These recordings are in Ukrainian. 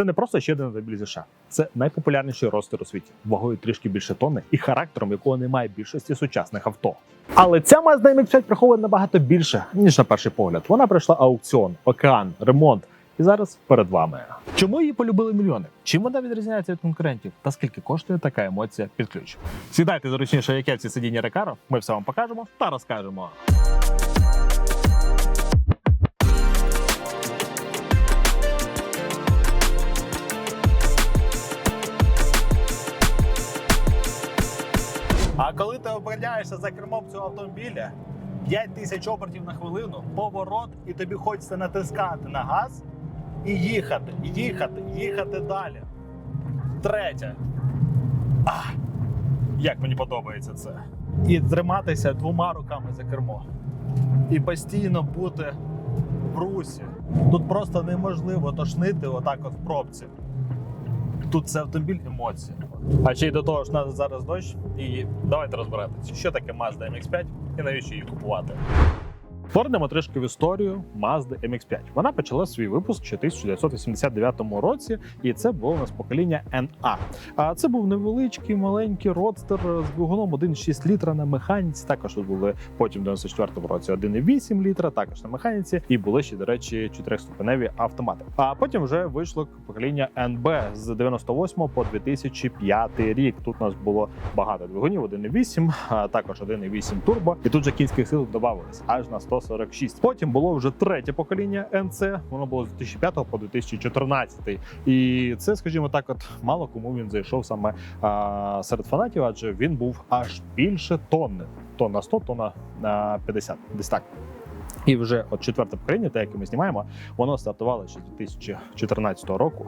Це не просто ще один автомобіль зі США. Це найпопулярніший ростер у світі, вагою трішки більше тонни і характером, якого немає більшості сучасних авто. Але ця Mazda MX-5 приховує набагато більше, ніж на перший погляд. Вона пройшла аукціон, океан, ремонт. І зараз перед вами. Чому її полюбили мільйони? Чим вона відрізняється від конкурентів? Та скільки коштує така емоція під ключ? Сідайте зручніше, яке ці сидіння Рекаро. Ми все вам покажемо та розкажемо. А коли ти опиняєшся за кермом цього автомобіля, 5 тисяч обертів на хвилину, поворот, і тобі хочеться натискати на газ і їхати, їхати, їхати далі. Третє. А, як мені подобається це. І триматися двома руками за кермо. І постійно бути в русі. Тут просто неможливо тошнити отак от в пробці. Тут це автомобіль емоції. А ще й до того ж, нас зараз дощ, і давайте розбиратися, що таке Mazda MX-5 і навіщо її купувати. Повернемо трішки в історію Mazda MX-5. Вона почала свій випуск ще в 1989 році, і це було у нас покоління NA. А це був невеличкий маленький родстер з двигуном 1,6 літра на механіці. Також тут були потім в 94 році 1,8 літра, також на механіці, і були ще, до речі, чотирьохступеневі автомати. А потім вже вийшло покоління NB з 98 по 2005 рік. Тут у нас було багато двигунів, 1,8, а також 1,8 турбо. І тут же кінських сил додавалось аж на 146. Потім було вже третє покоління NC, Воно було з 2005 по 2014. І це, скажімо так, от мало кому він зайшов саме а, серед фанатів, адже він був аж більше тонни. Тонна 100, тонна а, 50, десь так. І вже от четверте покоління, те, яке ми знімаємо, воно стартувало ще з 2014 року.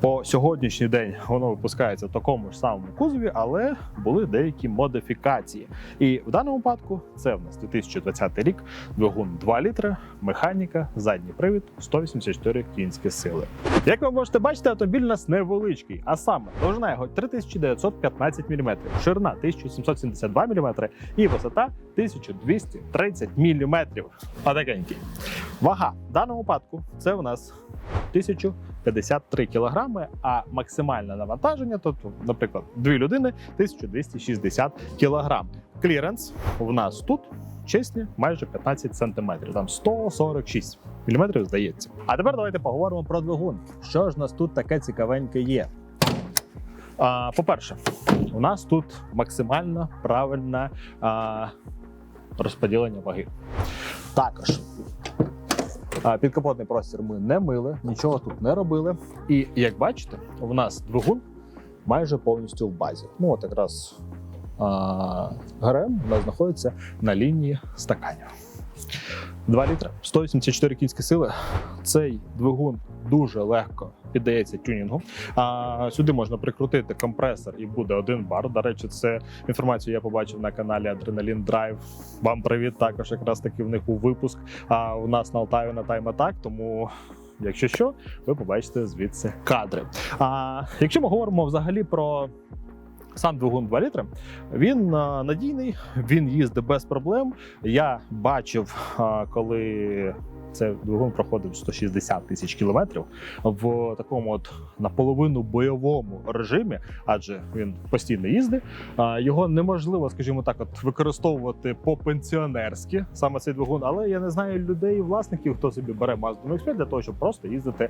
По сьогоднішній день воно випускається в такому ж самому кузові, але були деякі модифікації. І в даному випадку це в нас 2020 рік, двигун 2 літри, механіка, задній привід, 184 кінські сили. Як ви можете бачити, автомобіль у нас невеличкий, а саме довжина його 3915 мм, ширина 1772 мм і висота 1230 мм. Отакенький. Вага в даному випадку це у нас 1053 кілограми, а максимальне навантаження, тобто, наприклад, дві людини 1260 кілограм. Кліренс в нас тут чесні майже 15 сантиметрів, там 146 міліметрів здається. А тепер давайте поговоримо про двигун. Що ж у нас тут таке цікавеньке є? По-перше, у нас тут максимально правильне розподілення ваги. Також підкапотний простір ми не мили, нічого тут не робили. І як бачите, у нас двигун майже повністю в базі. Ну, от якраз ГРМ у нас знаходиться на лінії стаканів. 2 літри, 184 кінські сили. Цей двигун дуже легко піддається тюнінгу. А сюди можна прикрутити компресор і буде один бар. До речі, це інформацію я побачив на каналі Adrenaline Drive. Вам привіт. Також якраз таки в них був випуск. А у нас на Алтаві на Time Attack, тому. Якщо що, ви побачите звідси кадри. А якщо ми говоримо взагалі про сам двигун 2 літри, він надійний, він їздить без проблем. Я бачив, коли цей двигун проходив 160 тисяч кілометрів в такому от наполовину бойовому режимі, адже він постійно їздить. Його неможливо, скажімо так, от використовувати по-пенсіонерськи саме цей двигун, але я не знаю людей, власників, хто собі бере Mazda MX-5 для того, щоб просто їздити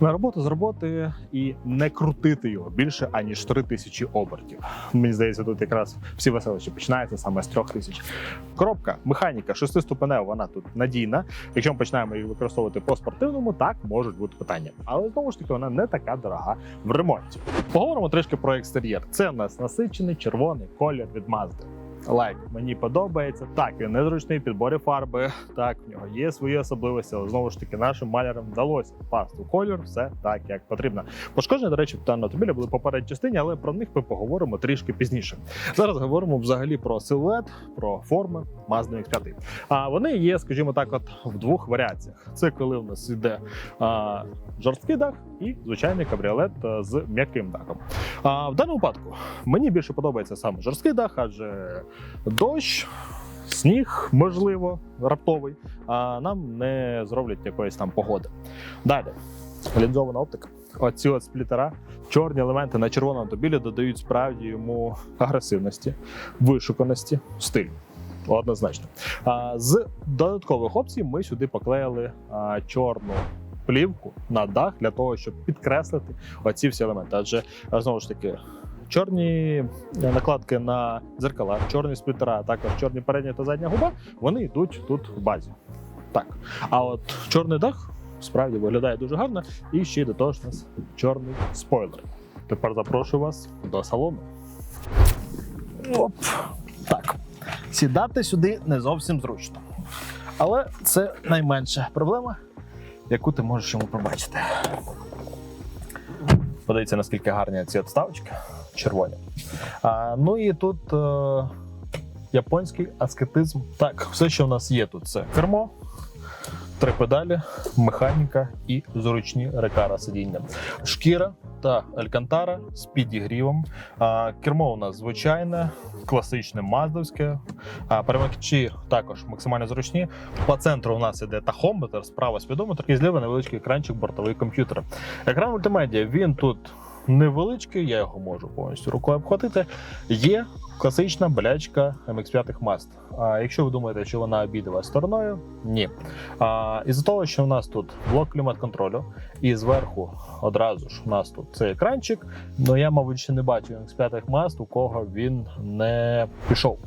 на роботу з роботи і не крутити його більше аніж 3 тисячі обертів. Мені здається, тут якраз всі веселища починаються саме з 3 тисяч. Коробка, механіка, шестиступенева, вона тут надійна. Якщо ми починаємо їх використовувати по спортивному, так можуть бути питання. Але знову ж таки, вона не така дорога в ремонті. Поговоримо трішки про екстер'єр. Це в нас насичений червоний колір від Mazda. Лайк мені подобається. Так, він незручний в підборі фарби. Так, в нього є свої особливості, але знову ж таки нашим малярам вдалося впасти у колір, все так як потрібно. Пошкодження, до речі, в даному автомобіля були попередній частині, але про них ми поговоримо трішки пізніше. Зараз говоримо взагалі про силует, про форми Mazda MX-5. А вони є, скажімо так, от в двох варіаціях. Це коли в нас йде а, жорсткий дах і звичайний кабріолет з м'яким дахом. А в даному випадку мені більше подобається саме жорсткий дах, адже дощ. Сніг, можливо, раптовий, а нам не зроблять якоїсь там погоди. Далі, лінзована оптика. оці от сплітера, чорні елементи на червоному автомобілі додають справді йому агресивності, вишуканості, стилю. Однозначно. З додаткових опцій ми сюди поклеїли чорну плівку на дах для того, щоб підкреслити оці всі елементи. Адже знову ж таки. Чорні накладки на дзеркала, чорні сплітера, а також чорні передня та задня губа, вони йдуть тут в базі. Так. А от чорний дах справді виглядає дуже гарно. І ще й до того ж у нас чорний спойлер. Тепер запрошую вас до салону. Оп. Так. Сідати сюди не зовсім зручно. Але це найменша проблема, яку ти можеш йому побачити. Подивіться, наскільки гарні ці отставочки червоні. А, ну і тут е, японський аскетизм. Так, все, що в нас є тут, це кермо, три педалі, механіка і зручні рекара сидіння. Шкіра та алькантара з підігрівом. Кермо у нас звичайне, класичне маздовське. Перемикачі також максимально зручні. По центру у нас іде тахометр, справа спідометр і зліва невеличкий екранчик бортовий комп'ютер. Екран мультимедіа, він тут невеличкий, я його можу повністю рукою обхватити. Є класична болячка MX5 Mast. А якщо ви думаєте, що вона обійде вас стороною, ні. А, із-за того, що у нас тут блок клімат-контролю, і зверху одразу ж у нас тут цей екранчик. Ну я, мабуть, ще не бачу MX5 Mast, у кого він не пішов.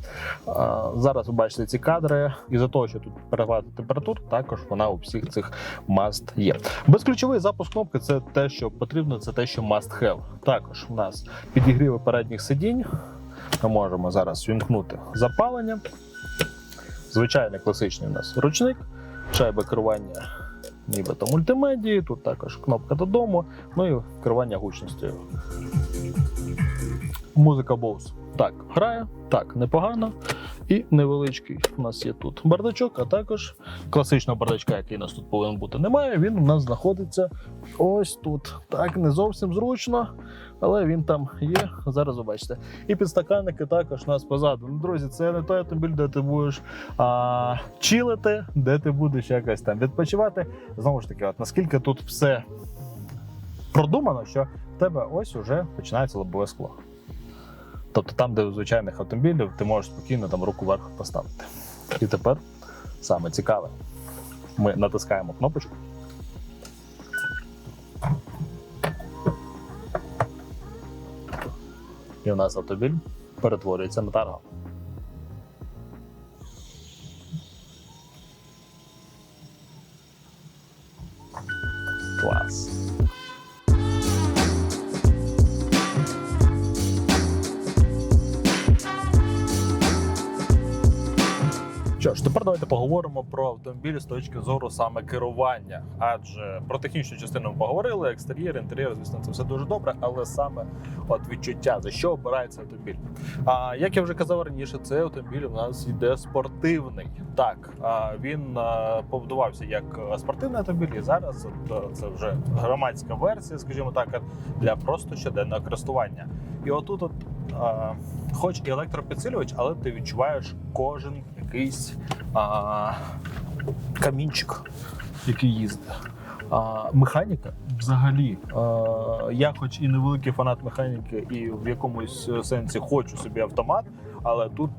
А, зараз ви бачите ці кадри. Із-за того, що тут перевага температур, також вона у всіх цих Mast є. Безключовий запуск кнопки це те, що потрібно, це те, що must have. Також у нас підігріви передніх сидінь. Ми можемо зараз вімкнути запалення. Звичайний класичний у нас ручник, шайба керування нібито мультимедії, тут також кнопка додому, ну і керування гучністю. Музика Bose. Так, грає, так, непогано. І невеличкий у нас є тут бардачок, а також класичного бардачка, який у нас тут повинен бути, немає. Він у нас знаходиться ось тут. Так, не зовсім зручно, але він там є. Зараз ви бачите. І підстаканники також у нас позаду. Ну, друзі, це не той автомобіль, де ти будеш а, чилити, де ти будеш якось там відпочивати. Знову ж таки, от наскільки тут все продумано, що в тебе ось уже починається лобове скло. Тобто там, де у звичайних автомобілів, ти можеш спокійно там руку вверх поставити. І тепер саме цікаве. Ми натискаємо кнопочку. І у нас автомобіль перетворюється на тарго. Клас. Ж, тепер давайте поговоримо про автомобіль з точки зору саме керування. Адже про технічну частину ми поговорили, екстер'єр, інтер'єр, звісно, це все дуже добре, але саме от відчуття, за що обирається автомобіль. А як я вже казав раніше, цей автомобіль у нас йде спортивний. Так, він побудувався як спортивний автомобіль, і зараз це вже громадська версія, скажімо так, для просто щоденного користування. І отут, от, хоч і електропідсилювач, але ти відчуваєш кожен якийсь а, камінчик, який їздить. А, механіка взагалі. А, я, хоч і невеликий фанат механіки, і в якомусь сенсі хочу собі автомат, але тут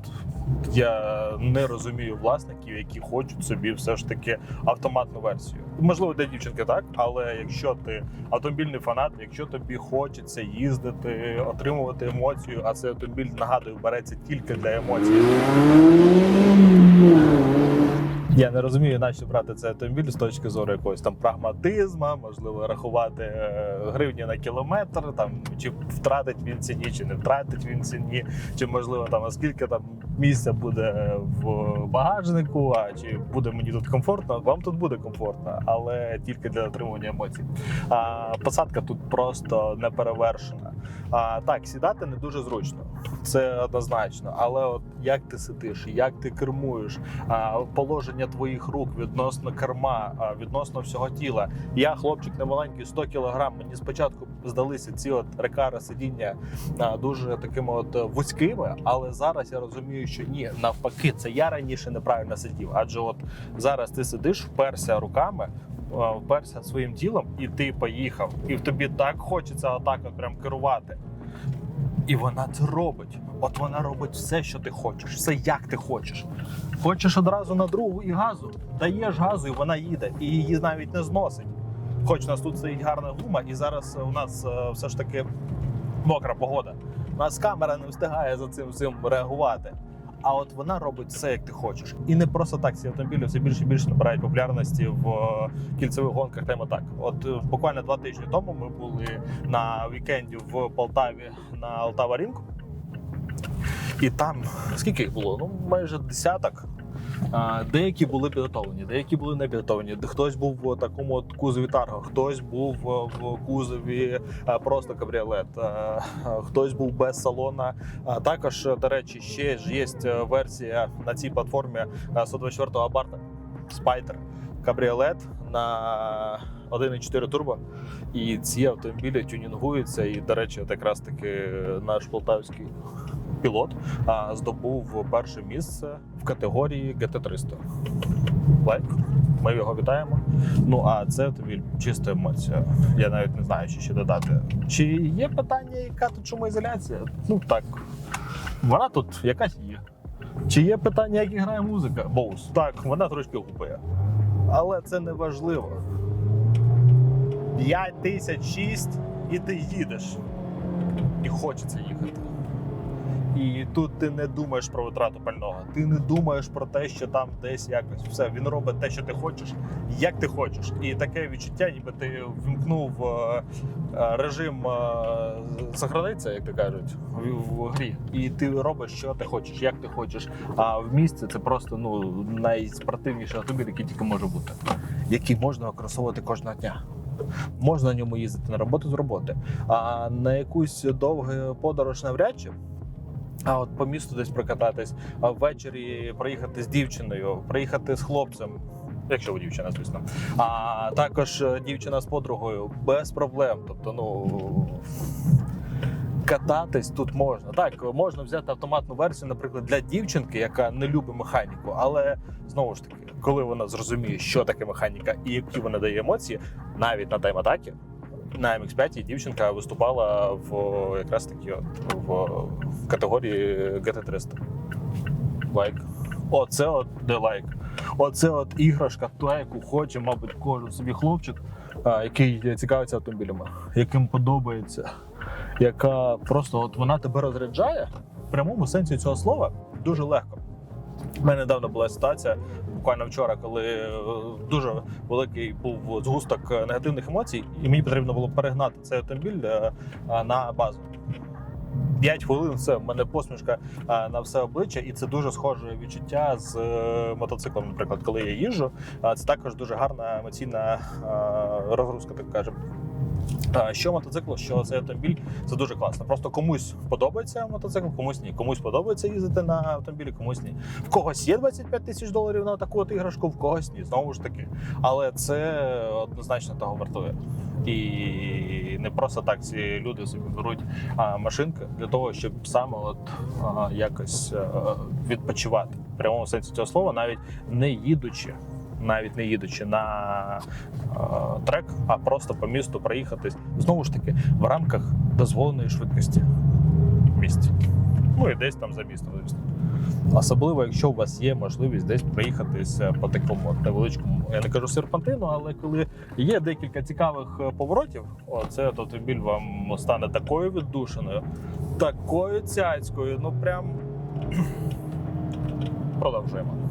я не розумію власників, які хочуть собі все ж таки автоматну версію. Можливо, для дівчинки так, але якщо ти автомобільний фанат, якщо тобі хочеться їздити, отримувати емоцію, а цей автомобіль нагадую, береться тільки для емоцій. Я не розумію, нащо брати цей автомобіль з точки зору якогось там прагматизму, можливо, рахувати е, гривні на кілометр, там чи втратить він ціні, чи не втратить він ціні, чи можливо там наскільки там місця буде в багажнику, а чи буде мені тут комфортно. Вам тут буде комфортно, але тільки для отримування емоцій. А посадка тут просто не перевершена. А, так, сідати не дуже зручно, це однозначно. Але от як ти сидиш, як ти кермуєш, а, положення твоїх рук відносно керма, а, відносно всього тіла. Я хлопчик немаленький, 100 кг. Мені спочатку здалися ці от рекари сидіння а, дуже такими от вузькими, але зараз я розумію, що ні, навпаки, це я раніше неправильно сидів. Адже от зараз ти сидиш, вперся руками. вперся своїм тілом, і ти поїхав. І в тобі так хочеться отак прям керувати. І вона це робить. От вона робить все, що ти хочеш, все як ти хочеш. Хочеш одразу на другу і газу, даєш газу, і вона їде, і її навіть не зносить. Хоч у нас тут стоїть гарна гума, і зараз у нас е, все ж таки мокра погода. У нас камера не встигає за цим всім реагувати. А от вона робить все, як ти хочеш. І не просто так ці автомобілі все більше і більше набирають популярності в е, кільцевих гонках. Тема так. От е, буквально два тижні тому ми були на вікенді в Полтаві на Алтава Рінку. І там скільки їх було? Ну майже десяток. Деякі були підготовлені, деякі були не підготовлені. Хтось був в такому от кузові Тарго, хтось був в кузові просто кабріолет, хтось був без салона. Також, до речі, ще ж є версія на цій платформі а, 124-го Абарта Spider кабріолет на 1.4 турбо. І ці автомобілі тюнінгуються. І, до речі, от якраз таки наш полтавський пілот здобув перше місце категорії GT300. Лайк. Ми його вітаємо. Ну а це автомобіль чиста емоція. Я навіть не знаю, що ще додати. Чи є питання, яка тут шумоізоляція? Ну так. Вона тут якась є. Чи є питання, як грає музика? Боус. Так, вона трошки гупає. Але це не важливо. 5006 і ти їдеш. І хочеться їхати. І тут ти не думаєш про витрату пального. Ти не думаєш про те, що там десь якось все. Він робить те, що ти хочеш, як ти хочеш. І таке відчуття, ніби ти вмкнув е, е, режим е, сохраниться, як то кажуть, в, грі. І ти робиш, що ти хочеш, як ти хочеш. А в місті це просто ну найспортивніший автомобіль, який тільки може бути, який можна використовувати кожного дня. Можна на ньому їздити на роботу з роботи, а на якусь довгу подорож навряд чи. А от по місту десь прокататись, а ввечері проїхати з дівчиною, проїхати з хлопцем, якщо ви дівчина, звісно. А також е, дівчина з подругою без проблем. Тобто, ну кататись тут можна. Так, можна взяти автоматну версію, наприклад, для дівчинки, яка не любить механіку, але знову ж таки, коли вона зрозуміє, що таке механіка і які вона дає емоції, навіть на тайм-атакі, на MX5 дівчинка виступала в якраз таки от, в категорії GT300. Лайк. Оце от де лайк. Оце от іграшка, та, яку хоче, мабуть, кожен собі хлопчик, який цікавиться автомобілями, яким подобається, яка просто от вона тебе розряджає в прямому сенсі цього слова дуже легко. У мене недавно була ситуація, буквально вчора, коли е, дуже великий був згусток негативних емоцій, і мені потрібно було перегнати цей автомобіль е, е, на базу. 5 хвилин все, в мене посмішка е, на все обличчя, і це дуже схоже відчуття з е, мотоциклом. Наприклад, коли я їжджу, Е, це також дуже гарна емоційна е, розгрузка, так кажемо. Що мотоцикл, що цей автомобіль, це дуже класно. Просто комусь подобається мотоцикл, комусь ні. Комусь подобається їздити на автомобілі, комусь ні. В когось є 25 тисяч доларів на таку от іграшку, в когось ні. Знову ж таки. Але це однозначно того вартує. І не просто так ці люди собі беруть машинки для того, щоб саме от якось відпочивати в прямому сенсі цього слова, навіть не їдучи. Навіть не їдучи на е, трек, а просто по місту проїхатись знову ж таки в рамках дозволеної швидкості в місті. Ну і десь там за містом, звісно. Особливо, якщо у вас є можливість десь проїхатись е, по такому невеличкому, я не кажу серпантину, але коли є декілька цікавих е, поворотів, о, цей от автомобіль вам стане такою віддушеною, такою цяцькою, ну прям продовжуємо.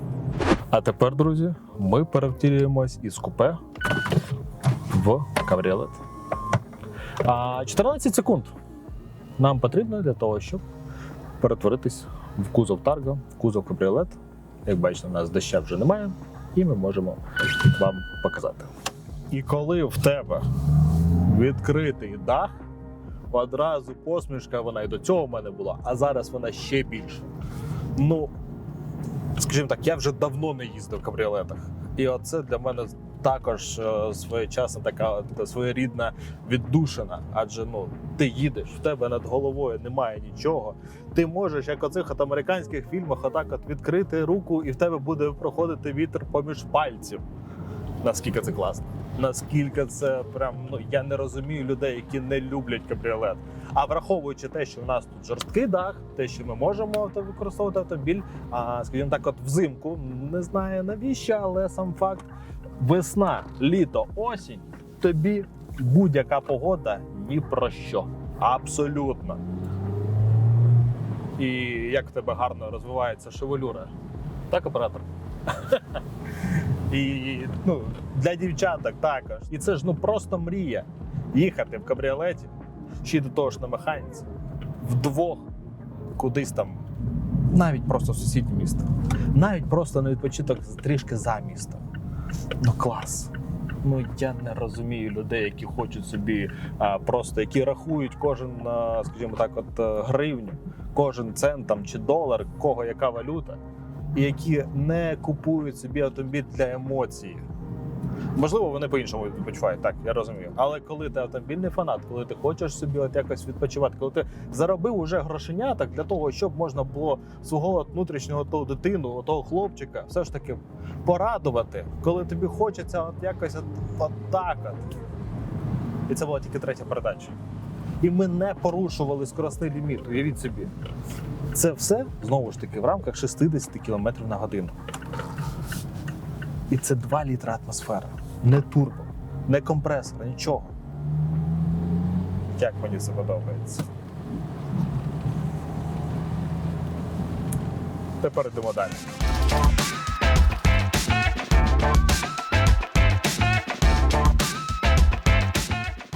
А тепер, друзі, ми перевтілюємось із купе в кабріолет. 14 секунд нам потрібно для того, щоб перетворитись в кузов Тарго, в кузов кабріолет. Як бачите, у нас доща вже немає, і ми можемо вам показати. І коли в тебе відкритий дах, одразу посмішка вона і до цього в мене була, а зараз вона ще більша. Ну, скажімо так, я вже давно не їздив в кабріолетах. І оце для мене також е, своєчасна така своєрідна віддушина. Адже ну ти їдеш, в тебе над головою немає нічого. Ти можеш, як оцих от американських фільмах, отак от відкрити руку, і в тебе буде проходити вітер поміж пальців. Наскільки це класно. Наскільки це прям ну я не розумію людей, які не люблять кабріолет. А враховуючи те, що в нас тут жорсткий дах, те, що ми можемо використовувати автомобіль, а скажімо так, от взимку не знаю навіщо, але сам факт весна, літо, осінь, тобі будь-яка погода ні про що. Абсолютно. І як в тебе гарно розвивається шевелюра. Так, оператор? І ну, для дівчаток також. І це ж ну просто мрія їхати в кабріолеті, ще до того ж на механіці, вдвох, кудись там, навіть просто в сусіднє місто, навіть просто на відпочинок трішки за містом. Ну клас. Ну я не розумію людей, які хочуть собі а, просто які рахують кожен, а, скажімо так, от е, гривню, кожен цент там чи долар, кого яка валюта, які не купують собі автомобіль для емоцій. Можливо, вони по-іншому відпочивають, так, я розумію. Але коли ти автомобільний фанат, коли ти хочеш собі от якось відпочивати, коли ти заробив уже грошеняток для того, щоб можна було свого внутрішнього того дитину, того хлопчика, все ж таки порадувати, коли тобі хочеться от якось от, от так от. І це була тільки третя передача. І ми не порушували скоростний ліміт. Уявіть собі. Це все знову ж таки в рамках 60 км на годину. І це 2 літра атмосфери. Не турбо, не компресор, нічого. Як мені це подобається. Тепер йдемо далі.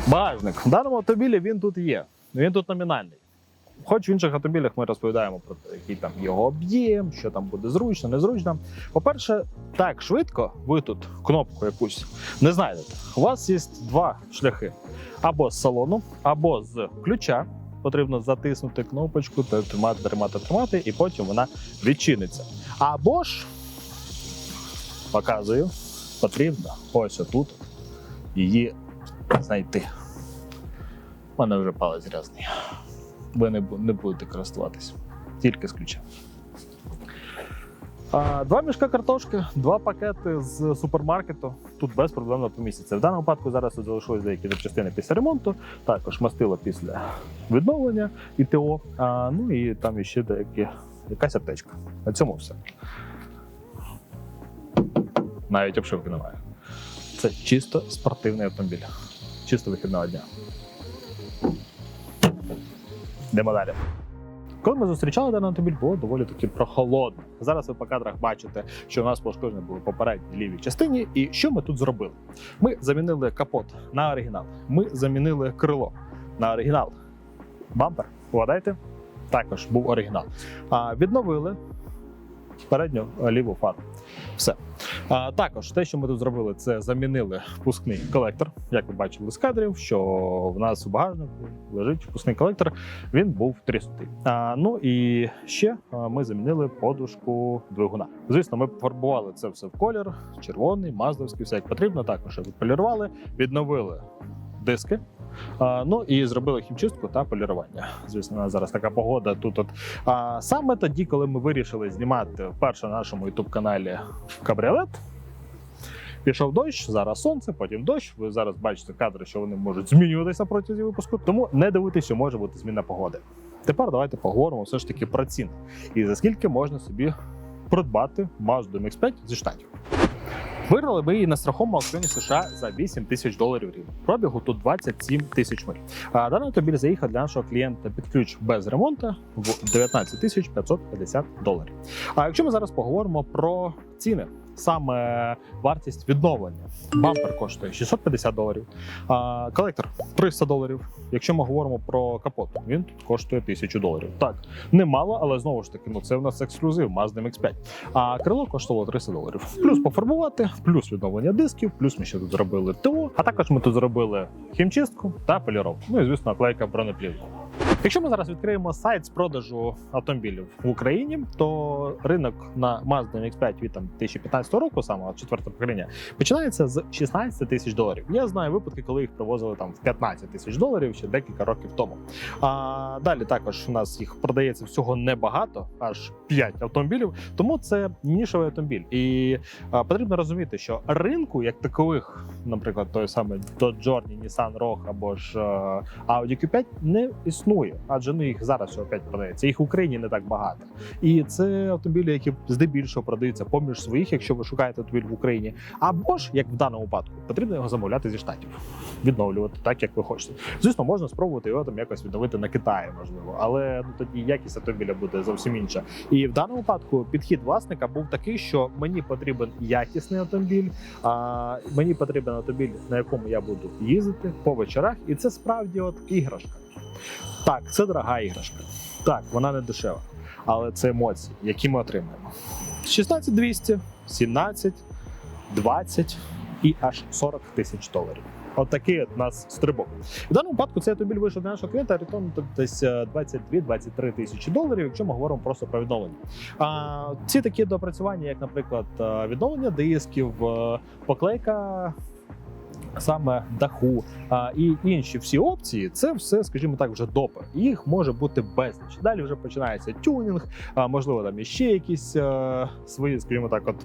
Багажник. В даному автомобілі він тут є. Він тут номінальний. Хоч в інших автомобілях ми розповідаємо про те, який там його об'єм, що там буде зручно, незручно. По-перше, так швидко ви тут кнопку якусь не знайдете. У вас є два шляхи: або з салону, або з ключа. Потрібно затиснути кнопочку, тримати, тримати, тримати, і потім вона відчиниться. Або ж показую, потрібно ось отут її знайти. У мене вже палець грязний ви не, не будете користуватись. Тільки з ключа. А, два мішка картошки, два пакети з супермаркету. Тут без проблем помістяться. В даному випадку зараз тут залишились деякі запчастини після ремонту, також мастило після відновлення і ТО. А, ну і там іще деякі, якась аптечка. На цьому все. Навіть обшивки немає. Це чисто спортивний автомобіль. Чисто вихідного дня. Йдемо далі. Коли ми зустрічали даний автомобіль, було доволі таки прохолодно. Зараз ви по кадрах бачите, що у нас пошкоджені були попередні лівій частині. І що ми тут зробили? Ми замінили капот на оригінал. Ми замінили крило на оригінал. Бампер, вгадайте, також був оригінал. А, відновили передню ліву фару. Все. А, також те, що ми тут зробили, це замінили впускний колектор. Як ви бачили з кадрів, що в нас у багажнику лежить впускний колектор, він був тріснутий. А, ну і ще ми замінили подушку двигуна. Звісно, ми пофарбували це все в колір, червоний, маздовський, все як потрібно. Також відполірували, відновили диски. Ну і зробили хімчистку та полірування. Звісно, зараз така погода. Тут от а саме тоді, коли ми вирішили знімати вперше на нашому youtube каналі кабріолет. Пішов дощ, зараз сонце, потім дощ. Ви зараз бачите кадри, що вони можуть змінюватися протягом випуску. Тому не дивуйтесь, що може бути зміна погоди. Тепер давайте поговоримо все ж таки про ціни і за скільки можна собі придбати Mazda MX-5 зі штатів. Виграли ми її на страховому аукціоні США за 8 тисяч доларів рівно. Пробігу тут 27 тисяч миль. А даний автомобіль заїхав для нашого клієнта під ключ без ремонту в 19 тисяч 550 доларів. А якщо ми зараз поговоримо про ціни, саме вартість відновлення. Бампер коштує 650 доларів, а колектор 300 доларів. Якщо ми говоримо про капот, він тут коштує 1000 доларів. Так, немало, але знову ж таки, ну це в нас ексклюзив Mazda MX-5. А крило коштувало 300 доларів. Плюс пофарбувати, плюс відновлення дисків, плюс ми ще тут зробили ТО, а також ми тут зробили хімчистку та поліровку. Ну і звісно, наклейка бронеплівку. Якщо ми зараз відкриємо сайт з продажу автомобілів в Україні, то ринок на Mazda MX-5 від там 2015 року, саме четвертого покоління, починається з 16 тисяч доларів. Я знаю випадки, коли їх привозили там в 15 тисяч доларів ще декілька років тому. А далі також у нас їх продається всього небагато, аж 5 автомобілів. Тому це нішовий автомобіль. І а, потрібно розуміти, що ринку як такових, наприклад, той самий Dodge Journey, Nissan Rogue або ж Audi Q5 не існує, адже ну їх зараз 5 продається. Їх в Україні не так багато. І це автомобілі, які здебільшого продаються поміж своїх, якщо ви шукаєте автомобіль в Україні. Або ж, як в даному випадку, потрібно його замовляти зі штатів, відновлювати так, як ви хочете. Звісно, можна спробувати його там якось відновити на Китаї, можливо, але ну тоді якість автомобіля буде зовсім інша. І в даному випадку підхід власника був такий, що мені потрібен якісний автомобіль, а мені потрібен автомобіль, на якому я буду їздити по вечорах, і це справді от іграшка. Так, це дорога іграшка. Так, вона не дешева, але це емоції, які ми отримаємо. 16200, 17, 20 і аж 40 тисяч доларів. От такий от у нас стрибок. В даному випадку цей автомобіль вийшов до нашого клієнта орієнтовно десь е, 22-23 тисячі доларів, якщо ми говоримо просто про відновлення. А, ці такі допрацювання, як, наприклад, е, відновлення дисків, е, поклейка. Саме даху і інші всі опції, це все, скажімо так, вже допер. Їх може бути безліч. Далі вже починається тюнінг, а, можливо, там іще якісь е, свої, скажімо так, от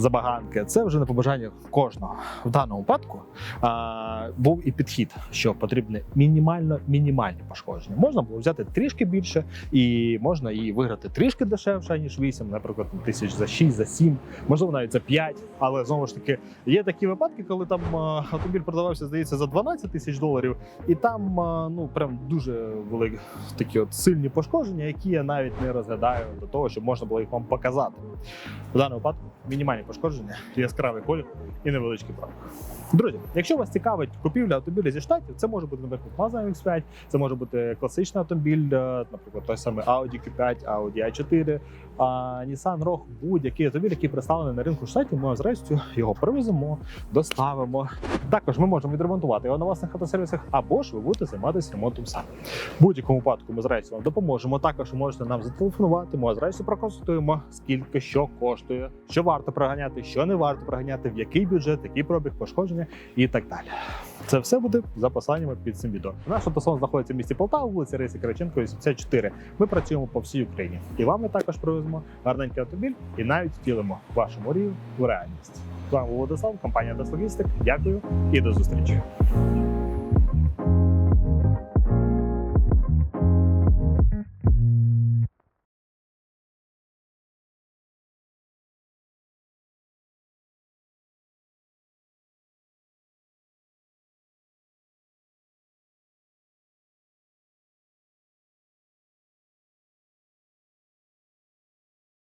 забаганки. Це вже на побажання кожного. В даному випадку а, був і підхід, що потрібне мінімально мінімальні пошкодження. Можна було взяти трішки більше, і можна і виграти трішки дешевше, ніж 8, наприклад, тисяч за 6, за 7, можливо, навіть за 5. Але знову ж таки, є такі випадки, коли там автомобіль продавався, здається, за 12 тисяч доларів, і там ну прям дуже великі такі от сильні пошкодження, які я навіть не розглядаю до того, щоб можна було їх вам показати. В даному випадку мінімальні пошкодження, яскравий колір і невеличкий пробіг. Друзі, якщо вас цікавить купівля автомобіля зі штатів, це може бути, наприклад, Mazda MX-5, це може бути класичний автомобіль, е, наприклад, той самий Audi Q5, Audi A4, а, Nissan Rogue, будь-який автомобіль, який представлений на ринку штатів, ми з радістю його привеземо, доставимо. Також ми можемо відремонтувати його на власних автосервісах, або ж ви будете займатися ремонтом самі. В будь-якому випадку ми з радістю вам допоможемо. Також можете нам зателефонувати. Ми з радістю проконсультуємо, скільки що коштує, що варто проганяти, що не варто проганяти, в який бюджет, який пробіг пошкодження і так далі. Це все буде за посиланнями під цим відео. Наш автосалон знаходиться в місті Полтава, вулиця Рейсі Караченко, 84. Ми працюємо по всій Україні. І вам ми також привеземо гарненький автомобіль і навіть втілимо вашу мрію в реальність. З вами був Владислав, компанія Деслогістик. Дякую і до зустрічі.